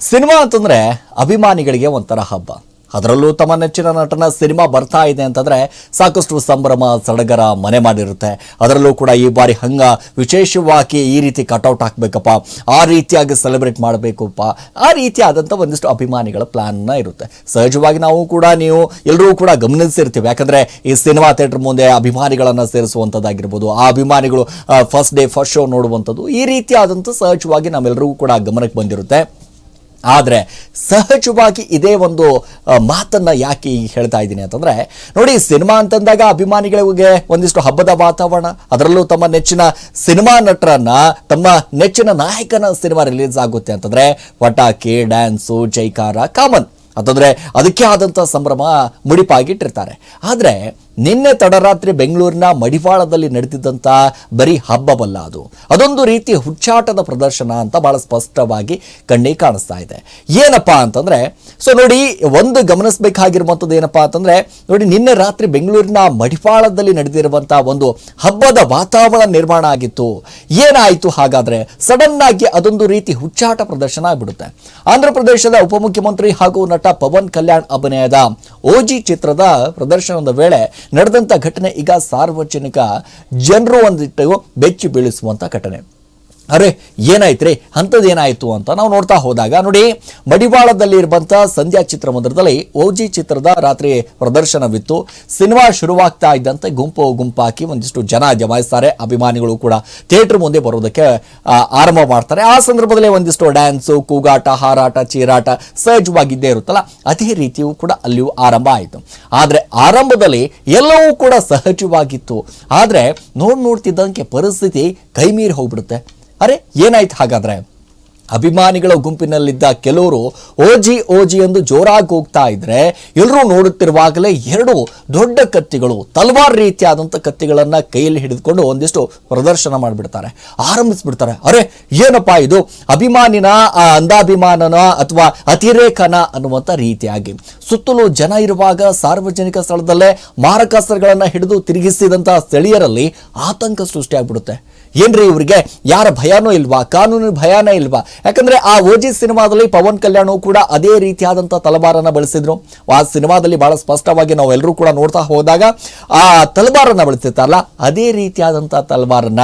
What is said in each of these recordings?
Cinema ಅಂತಂದ್ರೆ ಅಭಿಮಾನಿಗಳಿಗೆ ಒಂಥರ ಹಬ್ಬ. ಅದರಲ್ಲೂ ತಮ್ಮ ನೆಚ್ಚಿನ ನಟನ ಸಿನಿಮಾ ಬರ್ತಾ ಇದೆ ಅಂತಂದ್ರೆ ಸಾಕಷ್ಟು ಸಂಭ್ರಮ, ಸಡಗರ ಮನೆ ಮಾಡಿರುತ್ತೆ. ಅದರಲ್ಲೂ ಕೂಡ ಈ ಬಾರಿ ಹಂಗ ವಿಶೇಷವಾಗಿ ಈ ರೀತಿ ಕಟೌಟ್ ಹಾಕ್ಬೇಕಪ್ಪ, ಆ ರೀತಿಯಾಗಿ ಸೆಲೆಬ್ರೇಟ್ ಮಾಡಬೇಕಪ್ಪ, ಆ ರೀತಿಯಾದಂಥ ಒಂದಿಷ್ಟು ಅಭಿಮಾನಿಗಳ ಪ್ಲಾನ್ನ ಇರುತ್ತೆ. ಸಹಜವಾಗಿ ನಾವು ಕೂಡ ನೀವು ಎಲ್ಲರೂ ಕೂಡ ಗಮನಿಸಿರ್ತೀವಿ. ಯಾಕಂದ್ರೆ ಈ ಸಿನಿಮಾ ಥಿಯೇಟರ್ ಮುಂದೆ ಅಭಿಮಾನಿಗಳನ್ನು ಸೇರಿಸುವಂಥದ್ದಾಗಿರ್ಬೋದು ಆ ಅಭಿಮಾನಿಗಳು ಫಸ್ಟ್ ಡೇ ಫಸ್ಟ್ ಶೋ ನೋಡುವಂಥದ್ದು ಈ ರೀತಿಯಾದಂಥ ಸಹಜವಾಗಿ ನಮ್ಮೆಲ್ಲರಿಗೂ ಕೂಡ ಗಮನಕ್ಕೆ ಬಂದಿರುತ್ತೆ. ಆದರೆ ಸಹಜವಾಗಿ ಇದೇ ಒಂದು ಮಾತನ್ನು ಯಾಕೆ ಹೇಳ್ತಾ ಇದ್ದೀನಿ ಅಂತಂದರೆ, ನೋಡಿ ಸಿನಿಮಾ ಅಂತಂದಾಗ ಅಭಿಮಾನಿಗಳಿಗೆ ಒಂದಿಷ್ಟು ಹಬ್ಬದ ವಾತಾವರಣ, ಅದರಲ್ಲೂ ತಮ್ಮ ನೆಚ್ಚಿನ ಸಿನಿಮಾ ನಟರನ್ನ, ತಮ್ಮ ನೆಚ್ಚಿನ ನಾಯಕನ ಸಿನಿಮಾ ರಿಲೀಸ್ ಆಗುತ್ತೆ ಅಂತಂದರೆ ಪಟಾಕಿ ಡ್ಯಾನ್ಸು, ಜೈಕಾರ, ಕಾಮನ್. ಅಂತಂದರೆ ಅದಕ್ಕೆ ಆದಂಥ ಸಂಭ್ರಮ ಮುಡಿಪಾಗಿಟ್ಟಿರ್ತಾರೆ. ಆದರೆ ನಿನ್ನೆ ತಡರಾತ್ರಿ ಬೆಂಗಳೂರಿನ ಮಡಿವಾಳದಲ್ಲಿ ನಡೆದಿದ್ದಂಥ ಬರೀ ಹಬ್ಬವಲ್ಲ ಅದು. ಅದೊಂದು ರೀತಿ ಹುಚ್ಚಾಟದ ಪ್ರದರ್ಶನ ಅಂತ ಭಾಳ ಸ್ಪಷ್ಟವಾಗಿ ಕಣ್ಣಿಗೆ ಕಾಣಿಸ್ತಾ ಇದೆ. ಏನಪ್ಪ ಅಂತಂದರೆ, ಸೊ ನೋಡಿ, ಒಂದು ಗಮನಿಸಬೇಕಾಗಿರುವಂಥದ್ದು ಏನಪ್ಪ ಅಂತಂದರೆ, ನೋಡಿ, ನಿನ್ನೆ ರಾತ್ರಿ ಬೆಂಗಳೂರಿನ ಮಡಿವಾಳದಲ್ಲಿ ನಡೆದಿರುವಂಥ ಒಂದು ಹಬ್ಬದ ವಾತಾವರಣ ನಿರ್ಮಾಣ ಆಗಿತ್ತು. ಏನಾಯಿತು ಹಾಗಾದರೆ? ಸಡನ್ನಾಗಿ ಅದೊಂದು ರೀತಿ ಹುಚ್ಚಾಟ ಪ್ರದರ್ಶನ ಆಗಿಬಿಡುತ್ತೆ. ಆಂಧ್ರ ಪ್ರದೇಶದ ಉಪಮುಖ್ಯಮಂತ್ರಿ ಹಾಗೂ ನಟ ಪವನ್ ಕಲ್ಯಾಣ್ ಅಭಿನಯದ ಓಜಿ ಚಿತ್ರದ ಪ್ರದರ್ಶನದ ವೇಳೆ ನಡೆದಂತ ಘಟನೆ ಈಗ ಸಾರ್ವಜನಿಕ ಜನರು ಒಂದಿಟ್ಟು ಬೆಚ್ಚಿ ಬೀಳಿಸುವಂಥ ಘಟನೆ. ಅರೆ, ಏನಾಯ್ತ್ರಿ? ಅಂಥದ್ದು ಏನಾಯಿತು ಅಂತ ನಾವು ನೋಡ್ತಾ ಹೋದಾಗ, ನೋಡಿ, ಮಡಿವಾಳದಲ್ಲಿ ಇರುವಂಥ ಸಂಧ್ಯಾ ಚಿತ್ರಮಂದಿರದಲ್ಲಿ ಓಜಿ ಚಿತ್ರದ ರಾತ್ರಿ ಪ್ರದರ್ಶನವಿತ್ತು. ಸಿನಿಮಾ ಶುರುವಾಗ್ತಾ ಇದ್ದಂತೆ ಗುಂಪು ಗುಂಪಾಕಿ ಒಂದಿಷ್ಟು ಜನ ಜಮಾಯಿಸ್ತಾರೆ. ಅಭಿಮಾನಿಗಳು ಕೂಡ ಥಿಯೇಟರ್ ಮುಂದೆ ಬರೋದಕ್ಕೆ ಆರಂಭ ಮಾಡ್ತಾರೆ. ಆ ಸಂದರ್ಭದಲ್ಲಿ ಒಂದಿಷ್ಟು ಡ್ಯಾನ್ಸು, ಕೂಗಾಟ, ಹಾರಾಟ, ಚೀರಾಟ ಸಹಜವಾಗಿದ್ದೇ ಇರುತ್ತಲ್ಲ, ಅದೇ ರೀತಿಯೂ ಕೂಡ ಅಲ್ಲಿಯೂ ಆರಂಭ ಆಯಿತು. ಆದರೆ ಆರಂಭದಲ್ಲಿ ಎಲ್ಲವೂ ಕೂಡ ಸಹಜವಾಗಿತ್ತು. ಆದರೆ ನೋಡ್ ನೋಡ್ತಿದ್ದಂಗೆ ಪರಿಸ್ಥಿತಿ ಕೈಮೀರಿ ಹೋಗ್ಬಿಡುತ್ತೆ. ಅರೆ ಏನಾಯ್ತು ಹಾಗಾದ್ರೆ? ಅಭಿಮಾನಿಗಳ ಗುಂಪಿನಲ್ಲಿದ್ದ ಕೆಲವರು ಓಜಿ ಓಜಿ ಎಂದು ಜೋರಾಗಿ ಹೋಗ್ತಾ ಇದ್ರೆ ಎಲ್ಲರೂ ನೋಡುತ್ತಿರುವಾಗಲೇ ಎರಡು ದೊಡ್ಡ ಕತ್ತಿಗಳು ತಲ್ವಾರ್ ರೀತಿಯಾದಂಥ ಕತ್ತಿಗಳನ್ನು ಕೈಯಲ್ಲಿ ಹಿಡಿದುಕೊಂಡು ಒಂದಿಷ್ಟು ಪ್ರದರ್ಶನ ಮಾಡಿಬಿಡ್ತಾರೆ ಆರಂಭಿಸ್ಬಿಡ್ತಾರೆ. ಅರೆ ಏನಪ್ಪಾ ಇದು? ಅಭಿಮಾನಿನ ಆ, ಅಂಧಾಭಿಮಾನನ ಅಥವಾ ಅತಿರೇಕನ ಅನ್ನುವಂಥ ರೀತಿಯಾಗಿ. ಸುತ್ತಲೂ ಜನ ಇರುವಾಗ ಸಾರ್ವಜನಿಕ ಸ್ಥಳದಲ್ಲೇ ಮಾರಕಾಸ್ತ್ರಗಳನ್ನು ಹಿಡಿದು ತಿರುಗಿಸಿದಂತಹ ಸ್ಥಳೀಯರಲ್ಲಿ ಆತಂಕ ಸೃಷ್ಟಿಯಾಗ್ಬಿಡುತ್ತೆ. ಏನ್ರಿ ಇವರಿಗೆ? ಯಾರ ಭಯನೂ ಇಲ್ವಾ? ಕಾನೂನು ಭಯನೇ ಇಲ್ವಾ? ಯಾಕಂದ್ರೆ ಆ ಓಜಿ ಸಿನಿಮಾದಲ್ಲಿ ಪವನ್ ಕಲ್ಯಾಣ್ ಕೂಡ ಅದೇ ರೀತಿಯಾದಂಥ ತಲವಾರನ್ನ ಬಳಸಿದ್ರು. ಆ ಸಿನಿಮಾದಲ್ಲಿ ಬಹಳ ಸ್ಪಷ್ಟವಾಗಿ ನಾವೆಲ್ಲರೂ ಕೂಡ ನೋಡ್ತಾ ಹೋದಾಗ ಆ ತಲವಾರನ್ನ ಬಳಸಿರ್ತಾರಲ್ಲ ಅದೇ ರೀತಿಯಾದಂಥ ತಲವಾರನ್ನ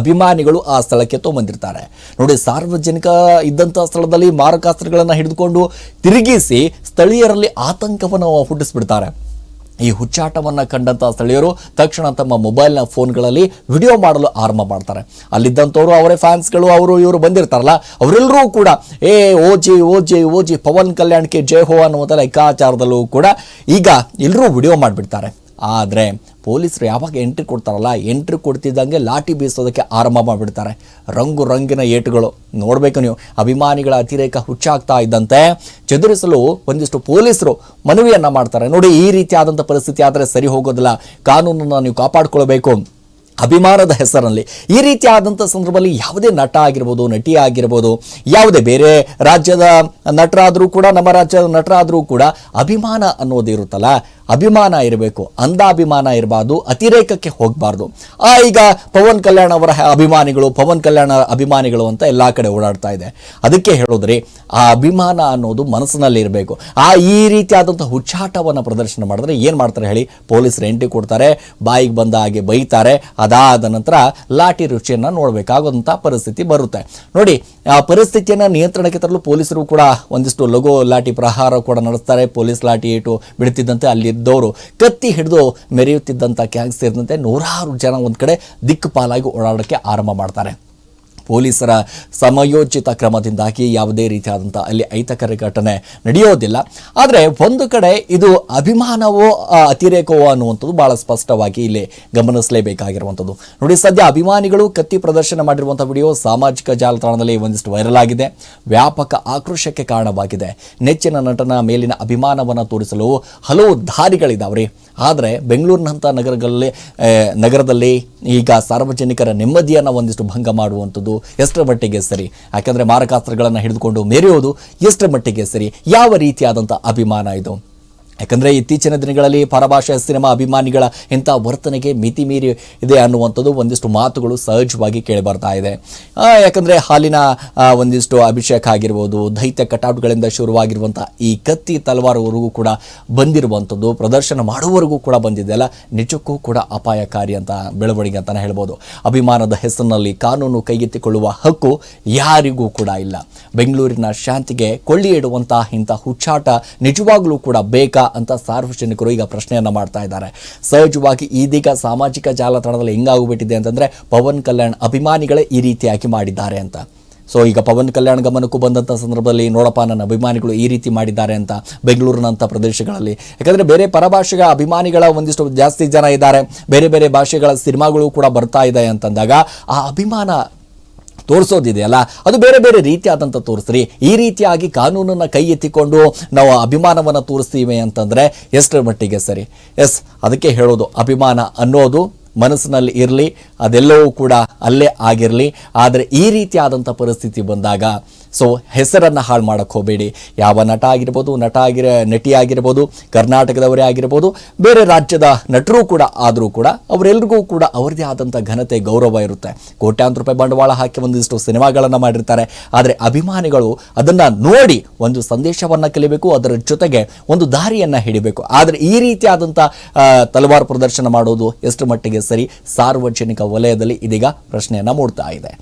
ಅಭಿಮಾನಿಗಳು ಆ ಸ್ಥಳಕ್ಕೆ ತೊಗೊಂಬಂದಿರ್ತಾರೆ. ನೋಡಿ, ಸಾರ್ವಜನಿಕ ಇದ್ದಂಥ ಸ್ಥಳದಲ್ಲಿ ಮಾರಕಾಸ್ತ್ರಗಳನ್ನು ಹಿಡಿದುಕೊಂಡು ತಿರುಗಿಸಿ ಸ್ಥಳೀಯರಲ್ಲಿ ಆತಂಕವನ್ನು ಹುಟ್ಟಿಸ್ಬಿಡ್ತಾರೆ. ಈ ಹುಚ್ಚಾಟವನ್ನು ಕಂಡಂಥ ಸ್ಥಳೀಯರು ತಕ್ಷಣ ತಮ್ಮ ಮೊಬೈಲ್ನ ಫೋನ್ಗಳಲ್ಲಿ ವಿಡಿಯೋ ಮಾಡಲು ಆರಂಭ ಮಾಡ್ತಾರೆ. ಅಲ್ಲಿದ್ದಂಥವ್ರು ಅವರೇ ಫ್ಯಾನ್ಸ್ಗಳು, ಅವರು ಇವರು ಬಂದಿರ್ತಾರಲ್ಲ, ಅವರೆಲ್ಲರೂ ಕೂಡ, ಏ O G O G O G Pawan ಕಲ್ಯಾಣ್ಗೆ Jai ಹೋ ಅನ್ನುವಂಥ ಲೆಕ್ಕಾಚಾರದಲ್ಲೂ ಕೂಡ ಈಗ ಎಲ್ಲರೂ ವಿಡಿಯೋ ಮಾಡಿಬಿಡ್ತಾರೆ. ಆದರೆ ಪೊಲೀಸರು ಯಾವಾಗ ಎಂಟ್ರಿ ಕೊಡ್ತಾರಲ್ಲ, ಎಂಟ್ರಿ ಕೊಡ್ತಿದ್ದಂಗೆ ಲಾಠಿ ಬೀಸೋದಕ್ಕೆ ಆರಂಭ ಮಾಡಿಬಿಡ್ತಾರೆ. ರಂಗು ರಂಗಿನ ಏಟುಗಳು. ನೋಡಬೇಕು ನೀವು, ಅಭಿಮಾನಿಗಳ ಅತಿರೇಕ ಹುಚ್ಚಾಗ್ತಾ ಇದ್ದಂತೆ ಚದುರಿಸಲು ಒಂದಿಷ್ಟು ಪೊಲೀಸರು ಮನವಿಯನ್ನು ಮಾಡ್ತಾರೆ. ನೋಡಿ, ಈ ರೀತಿಯಾದಂಥ ಪರಿಸ್ಥಿತಿ ಆದರೆ ಸರಿ ಹೋಗೋದಿಲ್ಲ. ಕಾನೂನನ್ನು ನೀವು ಕಾಪಾಡಿಕೊಳ್ಬೇಕು. ಅಭಿಮಾನದ ಹೆಸರಲ್ಲಿ. ಈ ರೀತಿಯಾದಂಥ ಸಂದರ್ಭದಲ್ಲಿ ಯಾವುದೇ ನಟ ಆಗಿರ್ಬೋದು, ನಟಿ ಆಗಿರ್ಬೋದು, ಯಾವುದೇ ಬೇರೆ ರಾಜ್ಯದ ನಟರಾದರೂ ಕೂಡ, ನಮ್ಮ ರಾಜ್ಯದ ನಟರಾದರೂ ಕೂಡ ಅಭಿಮಾನ ಅನ್ನೋದು ಇರುತ್ತಲ್ಲ ಅಭಿಮಾನ ಇರಬೇಕು, ಅಂಧಾಭಿಮಾನ ಇರಬಾರ್ದು, ಅತಿರೇಕಕ್ಕೆ ಹೋಗಬಾರ್ದು. ಆ, ಈಗ ಪವನ್ ಕಲ್ಯಾಣ್ ಅವರ ಅಭಿಮಾನಿಗಳು, ಪವನ್ ಕಲ್ಯಾಣ ಅಭಿಮಾನಿಗಳು ಅಂತ ಎಲ್ಲ ಕಡೆ ಓಡಾಡ್ತಾ ಇದೆ. ಅದಕ್ಕೆ ಹೇಳೋದ್ರಿ, ಆ ಅಭಿಮಾನ ಅನ್ನೋದು ಮನಸ್ಸಿನಲ್ಲಿ ಇರಬೇಕು. ಆ, ಈ ರೀತಿಯಾದಂಥ ಹುಚ್ಚಾಟವನ್ನು ಪ್ರದರ್ಶನ ಮಾಡಿದ್ರೆ ಏನು ಮಾಡ್ತಾರೆ ಹೇಳಿ, ಪೊಲೀಸರು ಎಂಟ್ರಿ ಕೊಡ್ತಾರೆ, ಬಾಯಿಗೆ ಬಂದ ಹಾಗೆ ಬೈತಾರೆ, ಅದಾದ ನಂತರ ಲಾಠಿ ರುಚಿಯನ್ನು ನೋಡಬೇಕಾಗುವಂಥ ಪರಿಸ್ಥಿತಿ ಬರುತ್ತೆ. ನೋಡಿ, ಆ ಪರಿಸ್ಥಿತಿಯನ್ನು ನಿಯಂತ್ರಣಕ್ಕೆ ತರಲು ಪೊಲೀಸರು ಕೂಡ ಒಂದಿಷ್ಟು ಲಘು ಲಾಠಿ ಪ್ರಹಾರ ಕೂಡ ನಡೆಸ್ತಾರೆ. ಪೊಲೀಸ್ ಲಾಠಿ ಏಟು ಬಿಡ್ತಿದ್ದಂತೆ ಅಲ್ಲಿದ್ದವರು ಕತ್ತಿ ಹಿಡಿದು ಮೆರೆಯುತ್ತಿದ್ದಂಥ ಗ್ಯಾಂಗ್ ಸೇರಿದಂತೆ ನೂರಾರು ಜನ ಒಂದು ಕಡೆ ದಿಕ್ಕುಪಾಲಾಗಿ ಓಡಾಡೋಕ್ಕೆ ಆರಂಭ ಮಾಡ್ತಾರೆ. ಪೊಲೀಸರ ಸಮಯೋಚಿತ ಕ್ರಮದಿಂದಾಗಿ ಯಾವುದೇ ರೀತಿಯಾದಂಥ ಅಲ್ಲಿ ಐತಕರ ಘಟನೆ ನಡೆಯೋದಿಲ್ಲ. ಆದರೆ ಒಂದು ಕಡೆ ಇದು ಅಭಿಮಾನವೋ ಅತಿರೇಕವೋ ಅನ್ನುವಂಥದ್ದು ಭಾಳ ಸ್ಪಷ್ಟವಾಗಿ ಇಲ್ಲಿ ಗಮನಿಸಲೇಬೇಕಾಗಿರುವಂಥದ್ದು. ನೋಡಿ, ಸದ್ಯ ಅಭಿಮಾನಿಗಳು ಕತ್ತಿ ಪ್ರದರ್ಶನ ಮಾಡಿರುವಂಥ ವಿಡಿಯೋ ಸಾಮಾಜಿಕ ಜಾಲತಾಣದಲ್ಲಿ ಒಂದಿಷ್ಟು ವೈರಲ್ ಆಗಿದೆ. ವ್ಯಾಪಕ ಆಕ್ರೋಶಕ್ಕೆ ಕಾರಣವಾಗಿದೆ. ನೆಚ್ಚಿನ ನಟನ ಮೇಲಿನ ಅಭಿಮಾನವನ್ನು ತೋರಿಸಲು ಹಲವು ದಾರಿಗಳಿದ್ದಾವೆ ಆದರೆ ಬೆಂಗಳೂರಿನಂಥ ನಗರಗಳಲ್ಲಿ ನಗರದಲ್ಲಿ ಈಗ ಸಾರ್ವಜನಿಕರ ನೆಮ್ಮದಿಯನ್ನು ಒಂದಿಷ್ಟು ಭಂಗ ಮಾಡುವಂಥದ್ದು ಎಷ್ಟರ ಮಟ್ಟಿಗೆ ಸರಿ? ಯಾಕಂದರೆ ಮಾರಕಾಸ್ತ್ರಗಳನ್ನು ಹಿಡಿದುಕೊಂಡು ಮೆರೆಯೋದು ಎಷ್ಟರ ಮಟ್ಟಿಗೆ ಸರಿ? ಯಾವ ರೀತಿಯಾದಂಥ ಅಭಿಮಾನ ಇದು? ಯಾಕಂದರೆ ಇತ್ತೀಚಿನ ದಿನಗಳಲ್ಲಿ ಪರಭಾಷೆಯ ಸಿನಿಮಾ ಅಭಿಮಾನಿಗಳ ಇಂಥ ವರ್ತನೆಗೆ ಮಿತಿ ಮೀರಿ ಇದೆ ಅನ್ನುವಂಥದ್ದು ಒಂದಿಷ್ಟು ಮಾತುಗಳು ಸಹಜವಾಗಿ ಕೇಳಿ ಬರ್ತಾ ಇದೆ ಯಾಕಂದರೆ ಹಾಲಿನ ಒಂದಿಷ್ಟು ಅಭಿಷೇಕ ಆಗಿರ್ಬೋದು, ದೈತ್ಯ ಕಟಾಟ್ಗಳಿಂದ ಶುರುವಾಗಿರುವಂಥ ಈ ಕತ್ತಿ ತಲವಾರವರೆಗೂ ಕೂಡ ಬಂದಿರುವಂಥದ್ದು, ಪ್ರದರ್ಶನ ಮಾಡುವವರೆಗೂ ಕೂಡ ಬಂದಿದೆಯಲ್ಲ ನಿಜಕ್ಕೂ ಕೂಡ ಅಪಾಯಕಾರಿ ಅಂತ, ಬೆಳವಣಿಗೆ ಅಂತಲೇ ಹೇಳ್ಬೋದು. ಅಭಿಮಾನದ ಹೆಸರಿನಲ್ಲಿ ಕಾನೂನು ಕೈಗೆತ್ತಿಕೊಳ್ಳುವ ಹಕ್ಕು ಯಾರಿಗೂ ಕೂಡ ಇಲ್ಲ. ಬೆಂಗಳೂರಿನ ಶಾಂತಿಗೆ ಕೊಳ್ಳಿ ಇಡುವಂತಹ ಇಂಥ ಹುಚ್ಚಾಟ ನಿಜವಾಗಲೂ ಕೂಡ ಬೇಕಾ ಅಂತ ಸಾರ್ವಜನಿಕರು ಈಗ ಪ್ರಶ್ನೆಯನ್ನ ಮಾಡ್ತಾ ಇದ್ದಾರೆ. ಸಹಜವಾಗಿ ಇದೀಗ ಸಾಮಾಜಿಕ ಜಾಲತಾಣದಲ್ಲಿ ಹೆಂಗಾಗ್ಬಿಟ್ಟಿದೆ ಅಂತಂದ್ರೆ ಪವನ್ ಕಲ್ಯಾಣ್ ಅಭಿಮಾನಿಗಳೇ ಈ ರೀತಿಯಾಗಿ ಮಾಡಿದ್ದಾರೆ ಅಂತ. ಸೊ ಈಗ ಪವನ್ ಕಲ್ಯಾಣ್ ಗಮನಕ್ಕೂ ಬಂದಂಥ ಸಂದರ್ಭದಲ್ಲಿ ನೋಡಪ್ಪ, ನನ್ನ ಅಭಿಮಾನಿಗಳು ಈ ರೀತಿ ಮಾಡಿದ್ದಾರೆ ಅಂತ ಬೆಂಗಳೂರಿನಂಥ ಪ್ರದೇಶಗಳಲ್ಲಿ. ಯಾಕಂದರೆ ಬೇರೆ ಪರಭಾಷೆಗಳ ಅಭಿಮಾನಿಗಳ ಒಂದಿಷ್ಟು ಜಾಸ್ತಿ ಜನ ಇದ್ದಾರೆ. ಬೇರೆ ಬೇರೆ ಭಾಷೆಗಳ ಸಿನಿಮಾಗಳು ಕೂಡ ಬರ್ತಾ ಇದೆ ಅಂತಂದಾಗ ಆ ಅಭಿಮಾನ ತೋರಿಸೋದಿದೆಯಲ್ಲ? ಅದು ಬೇರೆ ಬೇರೆ ರೀತಿಯಾದಂಥ ತೋರಿಸ್ರಿ. ಈ ರೀತಿಯಾಗಿ ಕಾನೂನನ್ನು ಕೈ ಎತ್ತಿಕೊಂಡು ನಾವು ಅಭಿಮಾನವನ್ನು ತೋರಿಸ್ತೀವಿ ಅಂತಂದರೆ ಎಷ್ಟರ ಮಟ್ಟಿಗೆ ಸರಿ? ಎಸ್, ಅದಕ್ಕೆ ಹೇಳೋದು ಅಭಿಮಾನ ಅನ್ನೋದು ಮನಸ್ಸಿನಲ್ಲಿ ಇರಲಿ, ಅದೆಲ್ಲವೂ ಕೂಡ ಅಲ್ಲೇ ಆಗಿರಲಿ. ಆದರೆ ಈ ರೀತಿಯಾದಂಥ ಪರಿಸ್ಥಿತಿ ಬಂದಾಗ ಸೊ ಹೆಸರನ್ನು ಹಾಳು ಮಾಡೋಕ್ಕೆ ಹೋಗಬೇಡಿ. ಯಾವ ನಟ ಆಗಿರ್ಬೋದು, ನಟ ಆಗಿರ, ನಟಿ ಆಗಿರ್ಬೋದು, ಕರ್ನಾಟಕದವರೇ ಆಗಿರ್ಬೋದು, ಬೇರೆ ರಾಜ್ಯದ ನಟರು ಕೂಡ ಆದರೂ ಕೂಡ ಅವರೆಲ್ಲರಿಗೂ ಕೂಡ ಅವರದೇ ಆದಂಥ ಘನತೆ, ಗೌರವ ಇರುತ್ತೆ. ಕೋಟ್ಯಾಂತರ ರೂಪಾಯಿ ಬಂಡವಾಳ ಹಾಕಿ ಒಂದಿಷ್ಟು ಸಿನಿಮಾಗಳನ್ನು ಮಾಡಿರ್ತಾರೆ. ಆದರೆ ಅಭಿಮಾನಿಗಳು ಅದನ್ನು ನೋಡಿ ಒಂದು ಸಂದೇಶವನ್ನು ಕಲಿಬೇಕು, ಅದರ ಜೊತೆಗೆ ಒಂದು ದಾರಿಯನ್ನು ಹಿಡಿಬೇಕು. ಆದರೆ ಈ ರೀತಿಯಾದಂಥ ತಲವಾರು ಪ್ರದರ್ಶನ ಮಾಡೋದು ಎಷ್ಟು ಮಟ್ಟಿಗೆ ಸರಿ? ಸಾರ್ವಜನಿಕ ವಲಯದಲ್ಲಿ ಇದೀಗ ಪ್ರಶ್ನೆಯನ್ನು ಮೂಡ್ತಾ ಇದೆ.